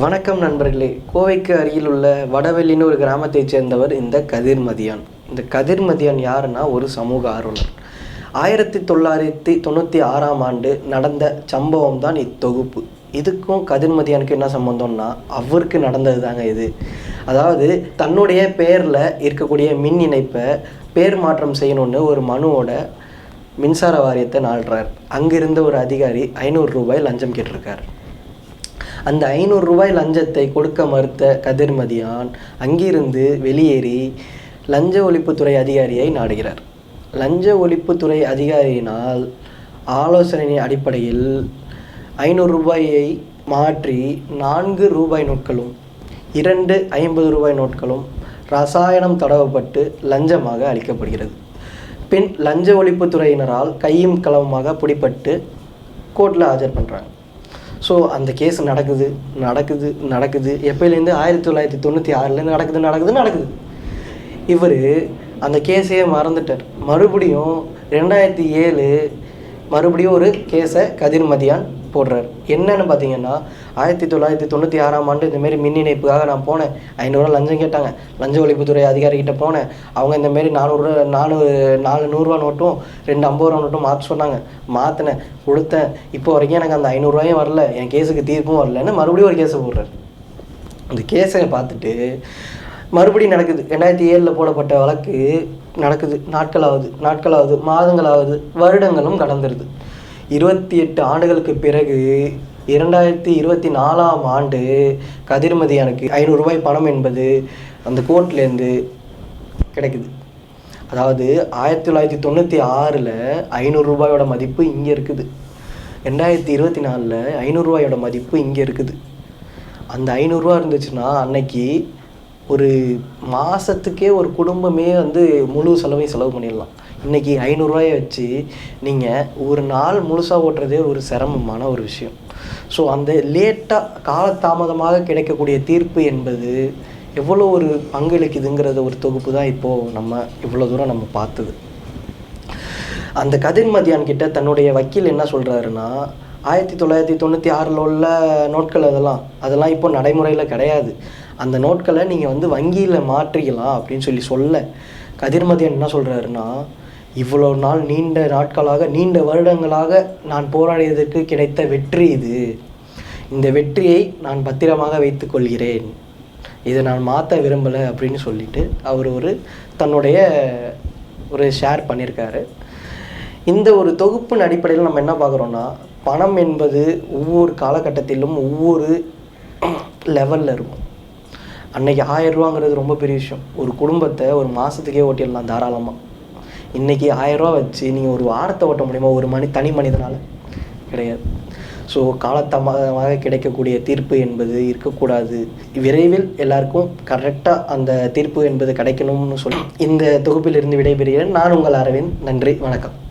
வணக்கம் நண்பர்களே. கோவைக்கு அருகில் உள்ள வடவெளின்னு ஒரு கிராமத்தைச் சேர்ந்தவர் இந்த கதிர் மதியான். இந்த கதிர் மதியான் யாருன்னா ஒரு சமூக ஆர்வலர். ஆயிரத்தி தொள்ளாயிரத்தி தொண்ணூற்றி ஆறாம் ஆண்டு நடந்த சம்பவம் தான் இத்தொகுப்பு. இதுக்கும் கதிர் மதியானுக்கு என்ன சம்பந்தம்னா அவருக்கு நடந்தது தாங்க இது. அதாவது தன்னுடைய பேரில் இருக்கக்கூடிய மின் இணைப்பை பேர் மாற்றம் செய்யணும்னு ஒரு மனுவோட மின்சார வாரியத்தை நாடுறார் அங்கிருந்த ஒரு அதிகாரி ஐநூறு ரூபாய் லஞ்சம் கேட்டிருக்கார். அந்த ஐநூறு ரூபாய் லஞ்சத்தை கொடுக்க மறுத்த கதிர்மதியான் அங்கிருந்து வெளியேறி லஞ்ச ஒழிப்புத்துறை அதிகாரியை நாடுகிறார். லஞ்ச ஒழிப்புத்துறை அதிகாரியினால் ஆலோசனையின் அடிப்படையில் ஐநூறு ரூபாயை மாற்றி நான்கு ரூபாய் நோட்களும் இரண்டு ஐம்பது ரூபாய் நோட்களும் ரசாயனம் தடவப்பட்டு லஞ்சமாக அளிக்கப்படுகிறது. பின் லஞ்ச ஒழிப்புத்துறையினரால் கையும் களவுமாக பிடிபட்டு கோர்ட்டில் ஆஜர் பண்ணுறாங்க ஸோ அந்த கேஸ் நடக்குது நடக்குது நடக்குது. எப்போலேருந்து ஆயிரத்தி தொள்ளாயிரத்தி தொண்ணூற்றி ஆறுலேருந்து நடக்குது நடக்குது நடக்குது. இவர் அந்த கேஸையே மறந்துட்டார். மறுபடியும் ரெண்டாயிரத்தி ஏழு மறுபடியும் ஒரு கேஸை கதிர்மதியான் போடுறார். என்னன்னு பார்த்தீங்கன்னா ஆயிரத்தி தொள்ளாயிரத்தி தொண்ணூற்றி ஆறாம் ஆண்டு இந்தமாரி மின் இணைப்புக்காக நான் போனேன். ஐநூறுரூவா லஞ்சம் கேட்டாங்க. லஞ்ச ஒழிப்புத்துறை அதிகாரிகிட்ட போனேன். அவங்க இந்தமாரி நானூறு நாலு நாலு நூறுரூவா நோட்டும் ரெண்டு ஐம்பது ரூபா நோட்டும் மாற்ற சொன்னாங்க. மாற்றினேன் கொடுத்தேன். இப்போ வரைக்கும் எனக்கு அந்த ஐநூறுரூவாயும் வரல. என் கேஸுக்கு தீர்ப்பும் வரலன்னு மறுபடியும் ஒரு கேஸை போடுறாரு. அந்த கேஸை பார்த்துட்டு மறுபடியும் நடக்குது. ரெண்டாயிரத்தி ஏழில் போடப்பட்ட வழக்கு நடக்குது. நாட்களாவது நாட்களாவது மாதங்களாவது வருடங்களும் கடந்துருது. இருபத்தி எட்டு ஆண்டுகளுக்கு பிறகு இரண்டாயிரத்தி இருபத்தி நாலாம் ஆண்டு கதிர்மதியானுக்கு எனக்கு ரூபாய் பணம் என்பது அந்த கோர்ட்லேருந்து கிடைக்குது. அதாவது ஆயிரத்தி தொள்ளாயிரத்தி தொண்ணூற்றி ஆறில் ஐநூறுரூபாயோட மதிப்பு இங்கே இருக்குது. ரெண்டாயிரத்தி இருபத்தி நாலில் ஐநூறுரூவாயோட மதிப்பு இங்கே இருக்குது. அந்த ஐநூறுரூவா இருந்துச்சுன்னா அன்னைக்கு ஒரு மாதத்துக்கே ஒரு குடும்பமே வந்து முழு செலவையும் செலவு பண்ணிடலாம். இன்றைக்கி ஐநூறுரூவாயை வச்சு நீங்கள் ஒரு நாள் முழுசாக ஓட்டுறதே ஒரு சிரமமான ஒரு விஷயம். ஸோ அந்த லேட்டாக காலதாமதமாக கிடைக்கக்கூடிய தீர்ப்பு என்பது எவ்வளோ ஒரு பங்களிக்குதுங்கிறத ஒரு தொகுப்பு தான் இப்போது நம்ம இவ்வளோ தூரம் நம்ம பார்த்தது. அந்த கதிர் மதியான் கிட்ட தன்னுடைய வக்கீல் என்ன சொல்கிறாருன்னா ஆயிரத்தி தொள்ளாயிரத்தி தொண்ணூற்றி ஆறில் உள்ள நோட்கள் அதெல்லாம் அதெல்லாம் இப்போ நடைமுறையில் கிடையாது. அந்த நோட்களை நீங்கள் வந்து வங்கியில் மாற்றிக்கலாம் அப்படின்னு சொல்லி சொல்ல கதிர்மதியன் என்ன சொல்கிறாருன்னா இவ்வளோ நாள் நீண்ட நாட்களாக நீண்ட வருடங்களாக நான் போராடியதற்கு கிடைத்த வெற்றி இது. இந்த வெற்றியை நான் பத்திரமாக வைத்துக்கொள்கிறேன் இதை நான் மாற்ற விரும்பலை அப்படின்னு சொல்லிட்டு அவர் ஒரு தன்னுடைய ஒரு ஷேர் பண்ணியிருக்காரு. இந்த ஒரு தொகுப்பின் அடிப்படையில் நம்ம என்ன பார்க்குறோன்னா பணம் என்பது ஒவ்வொரு காலகட்டத்திலும் ஒவ்வொரு லெவலில் இருக்கும். அன்னைக்கு ஆயிரம் ரூபாங்கிறது ரொம்ப பெரிய விஷயம். ஒரு குடும்பத்தை ஒரு மாதத்துக்கே ஓட்டிடலாம் தாராளமாக இன்றைக்கி ஆயிரரூவா வச்சு நீங்கள் ஒரு வாரத்தை ஓட்ட முடியுமா? ஒரு மனி தனி மனிதனால்? கிடையாது. ஸோ காலத்தமாக கிடைக்கக்கூடிய தீர்ப்பு என்பது இருக்கக்கூடாது. விரைவில் எல்லாருக்கும் கரெக்டாக அந்த தீர்ப்பு என்பது கிடைக்கணும்னு சொல்லி இந்த தொகுப்பிலிருந்து விடைபெறுகிறேன். நான் உங்கள் அரவிந்த். நன்றி வணக்கம்.